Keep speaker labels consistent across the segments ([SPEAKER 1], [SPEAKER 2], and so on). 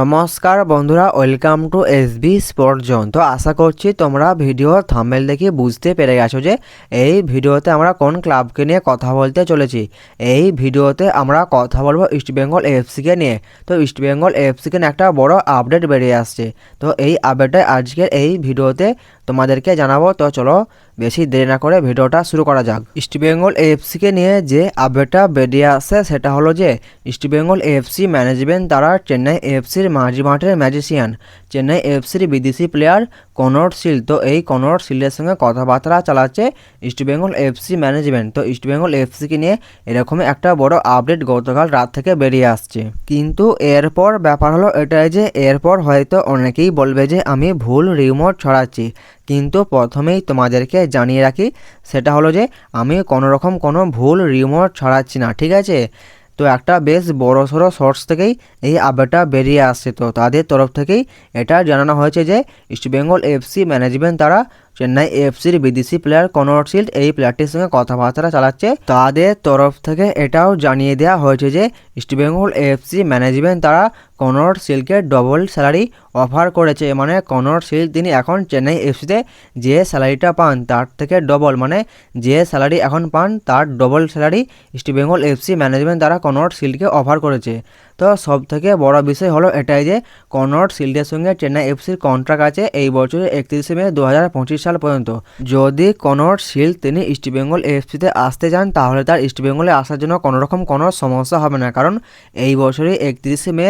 [SPEAKER 1] নমস্কার বন্ধুরা welcome to S B sport zone তো আশা করছি তোমরা ভিডিও থামেল দেখে বুঝতে পেরে গেছো যে এই ভিডিওতে আমরা কোন ক্লাবকে নিয়ে কথা বলতে চলেছি। এই ভিডিওতে আমরা কথা বলব ইস্টবেঙ্গল এফসিকে নিয়ে। তো ইস্টবেঙ্গল এফসিকে নিয়ে একটা বড় আপডেট বেরিয়ে আসছে। তো এই আপডেটে আজকের এই ভিডিওতে তোমাদেরকে জানাব। তো চলো বেশি দেরি না করে ভিডিওটা শুরু করা যাক। ইস্টবেঙ্গল এএফসিকে নিয়ে যে আপডেটটা বেরিয়ে আসে সেটা হলো যে ইস্টবেঙ্গল এএফসি ম্যানেজমেন্ট তারা চেন্নাই এএফসির মাঝি মাঠের ম্যাজিশিয়ান চেন্নাই এএফসির বিদেশি প্লেয়ার কনর সিল, তো এই কনর সিলের সঙ্গে কথাবার্তা চালাচ্ছে ইস্টবেঙ্গল এফসি ম্যানেজমেন্ট। তো ইস্টবেঙ্গল এফসিকে নিয়ে এরকম একটা বড় আপডেট গতকাল রাত থেকে বেরিয়ে আসছে। কিন্তু এরপর ব্যাপার হলো এটাই যে, এরপর হয়তো অনেকেই বলবে যে, আমি ভুল রিমোট ছড়াচ্ছি। কিন্তু প্রথমেই তোমাদেরকে জানিয়ে রাখি, সেটা হলো যে, আমি কোনো রকম কোনো ভুল রিমোট ছড়াচ্ছি না, ঠিক আছে? তো একটা বেশ বড় সড়ো সোর্স থেকেই এই আপডেটটা বেরিয়ে আসছে। তো তাদের তরফ থেকেই এটা জানানো হয়েছে যে ইস্টবেঙ্গল এফসি ম্যানেজমেন্ট তারা চেন্নাই এফসির বিদেশি প্লেয়ার কনর শিল্ড এই প্লেয়ারটির সঙ্গে কথাবার্তা চালাচ্ছে। তাদের তরফ থেকে এটাও জানিয়ে দেওয়া হয়েছে যে ইস্টবেঙ্গল এফসি ম্যানেজমেন্ট তারা কনর সিলকে ডবল স্যালারি অফার করেছে। মানে কনর সিল তিনি এখন চেন্নাই এফসিতে যে স্যালারিটা পান তার থেকে ডবল মানে যে স্যালারি এখন পান তার double salary east East Bengal FC management তারা কনর সিলকে অফার করেছে। তো সব থেকে বড় বিষয় হলো এটাই যে কনট শিল্ডের সঙ্গে চেন্নাই এফসির কন্ট্রাক্ট আছে এই বছরের একত্রিশে মে দু হাজার পঁচিশ সাল পর্যন্ত। যদি কনট শিল্ড তিনি ইস্টবেঙ্গল এফসিতে আসতে যান, তাহলে তার ইস্টবেঙ্গলে আসার জন্য কোনো রকম কোনো সমস্যা হবে না। কারণ এই বছরই একত্রিশে মে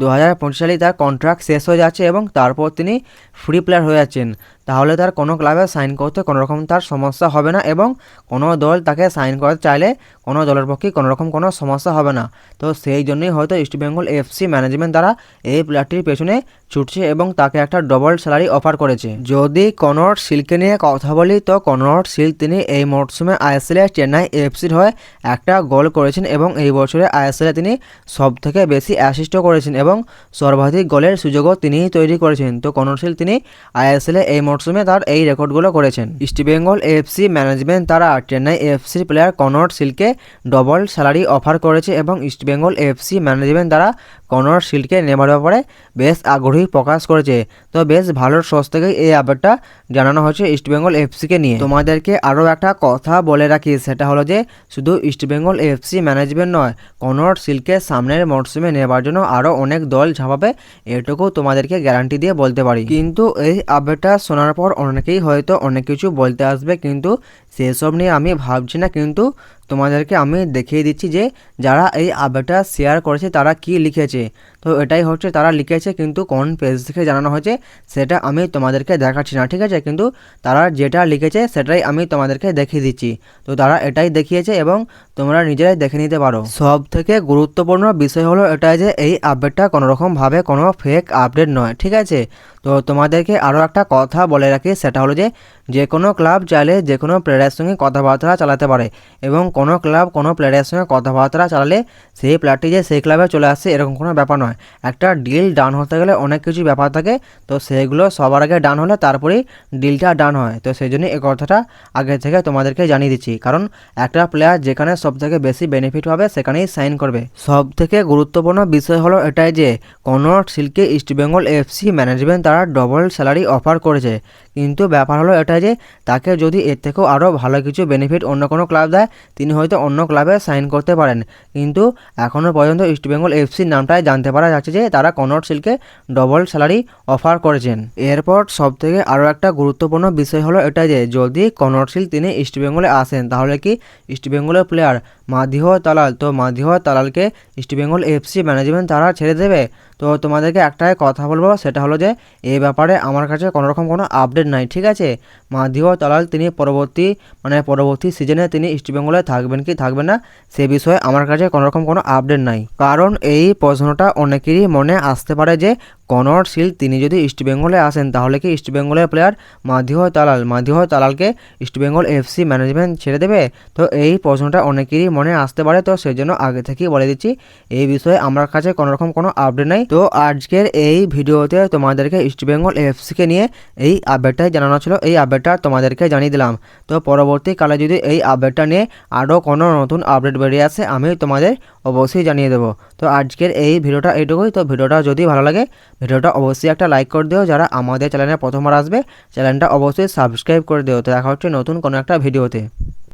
[SPEAKER 1] দু হাজার পঁচিশ সালে তার কন্ট্রাক্ট শেষ হয়ে যাচ্ছে এবং তারপর তিনি ফ্রি প্লেয়ার হয়ে যাচ্ছেন। তাহলে তার কোনো ক্লাবে সাইন করতে কোনো রকম তার সমস্যা হবে না এবং কোনো দল তাকে সাইন করতে চাইলে কোনো দলের পক্ষে কোনো রকম কোনো সমস্যা হবে না। তো সেই জন্যই হয়তো ইস্টবেঙ্গল এফসি ম্যানেজমেন্ট দ্বারা এই প্লেয়ারটির পেছনে ছুটছে এবং তাকে একটা ডবল স্যালারি অফার করেছে। যদি কনর সিল্কে নিয়ে কথা বলি, তো কনর সিল্ক তিনি এই মরশুমে আইএসএলে চেন্নাই এফসির হয়ে একটা গোল করেছেন এবং এই বছরে আইএসএলে তিনি সব থেকে বেশি অ্যাসিস্টও করেছেন এবং সর্বাধিক গোলের সুযোগও তিনিই তৈরি করেছেন। তো কনর সিল তিনি আইএসএলে এই মরশুমে তার এই রেকর্ডগুলো করেছেন। ইস্টবেঙ্গল এফসি ম্যানেজমেন্ট তারা চেন্নাই এফসির প্লেয়ার কনর সিলকে ডবল স্যালারি অফার করেছে এবং ইস্টবেঙ্গল এফসি ম্যানেজমেন্ট তারা কনর শিল্ডকে নেবার ব্যাপারে বেশ আগ্রহী প্রকাশ করেছে। তো বেশ ভালো সোর্স থেকে এই আপডেটটা জানানো হয়েছে ইস্টবেঙ্গল এফসিকে নিয়ে। তোমাদেরকে আরও একটা কথা বলে রাখি, সেটা হলো যে শুধু ইস্টবেঙ্গল এফসি ম্যানেজমেন্ট নয়, কনর শিল্ডকে সামনের মরশুমে নেবার জন্য আরও অনেক দল ঝাঁপাবে, এটুকু তোমাদেরকে গ্যারান্টি দিয়ে বলতে পারি। কিন্তু এই আপডেটটা শোনার পর অনেকেই হয়তো অনেক কিছু বলতে আসবে কিন্তু সেসব নিয়ে আমি ভাবছি না, কিন্তু তোমাদেরকে আমি দেখিয়ে দিচ্ছি যে যারা এই আপডেটটা শেয়ার করেছে তারা কি লিখেছে। তো এটাই হচ্ছে তারা লিখেছে, কিন্তু কোন পেজ থেকে জানানো হয়েছে সেটা আমি তোমাদেরকে দেখাচ্ছি না, ঠিক আছে? কিন্তু তারা যেটা লিখেছে সেটাই আমি তোমাদেরকে দেখিয়ে দিচ্ছি। তো তারা এটাই দেখিয়েছে এবং তোমরা নিজেরাই দেখে নিতে পারো। সব থেকে গুরুত্বপূর্ণ বিষয় হলো এটাই যে এই আপডেটটা কোনোরকমভাবে কোনো ফেক আপডেট নয়, ঠিক আছে? তো তোমাদেরকে আরও একটা কথা বলে রাখি, সেটা হলো যে যে কোনো ক্লাব চাইলে যে কোনো প্লেয়ারের সঙ্গে কথাবার্তা চালাতে পারে এবং কোনো ক্লাব কোনো প্লেয়ারের সঙ্গে কথাবার্তা চালালে সেই প্লেয়ারটি যে সেই ক্লাবে চলে আসছে এরকম কোনো ব্যাপার নয়। একটা ডিল ডান হতে গেলে অনেক কিছু ব্যাপার থাকে, তো সেগুলো সবার আগে ডান হলে তারপরেই ডিলটা ডান হয়। তো সেই জন্য এই কথাটা আগে থেকে তোমাদেরকে জানিয়ে দিচ্ছি। কারণ একটা প্লেয়ার যেখানে সব থেকে বেশি বেনিফিট হবে সেখানেই সাইন করবে। সব থেকে গুরুত্বপূর্ণ বিষয় হলো এটাই যে কোনো সিল্কে ইস্টবেঙ্গল এফসি ম্যানেজমেন্ট তারা ডবল স্যালারি অফার করেছে। কিন্তু ব্যাপার হলো এটা যে, তাকে যদি এর থেকেও আরও ভালো কিছু বেনিফিট অন্য কোনো ক্লাব দেয়, তিনি হয়তো অন্য ক্লাবে সাইন করতে পারেন। কিন্তু এখনও পর্যন্ত ইস্টবেঙ্গল এফসির নামটাই জানতে পারা যাচ্ছে যে তারা কনট সিলকে ডবল স্যালারি অফার করেছেন। এরপর সবথেকে আরও একটা গুরুত্বপূর্ণ বিষয় হলো এটা যে, যদি কনট সিল তিনি ইস্টবেঙ্গলে আসেন, তাহলে কি ইস্টবেঙ্গলের প্লেয়ার মাধিহ তালাল তো মাধিহ তালালকে ইস্টবেঙ্গল এফসি ম্যানেজমেন্ট তারা ছেড়ে দেবে? তো তোমাদেরকে একটাই কথা বলব, সেটা হলো যে এই ব্যাপারে আমার কাছে কোনো রকম কোনো আপডেট নাই, ঠিক আছে? মাধিও তালাল, তিনি পরবর্তী মানে পরবর্তী সিজনে তিনি ইস্টবেঙ্গলে থাকবেন কি থাকবেন না, সে বিষয়ে আমার কাছে কোনো রকম কোনো আপডেট নাই। কারণ এই প্রশ্নটা অনেকেরই মনে আসতে পারে যে কনর সিল তিনি যদি ইস্টবেঙ্গলে আসেন, তাহলে কি ইস্টবেঙ্গলের প্লেয়ার মাধিহ তালাল? মাধিহ তালালকে ইস্টবেঙ্গল এফসি ম্যানেজমেন্ট ছেড়ে দেবে? তো এই প্রশ্নটা অনেকেরই মনে আসতে পারে, তো সেই জন্য আগে থেকেই বলে দিচ্ছি, এই বিষয়ে আমার কাছে কোনো রকম কোনো আপডেট নাই। তো আজকের এই ভিডিওতে তোমাদেরকে ইস্টবেঙ্গল এফসিকে নিয়ে এই আপডেটটাই জানানো ছিল। এই আপডেটটা তোমাদেরকে জানিয়ে দিলাম। তো পরবর্তীকালে যদি এই আপডেটটা নিয়ে আরও কোনো নতুন আপডেট বেরিয়ে আসে, আমি তোমাদের অবশ্যই জানিয়ে দেবো। তো আজকের এই ভিডিওটা এইটুকুই। তো ভিডিওটা যদি ভালো লাগে, ভিডিওটা অবশ্যই একটা লাইক করে দিও। যারা আমাদের চ্যানেলে প্রথমবার আসবে চ্যানেলটা অবশ্যই সাবস্ক্রাইব করে দিও। তো দেখা হচ্ছে নতুন কোনো একটা ভিডিওতে।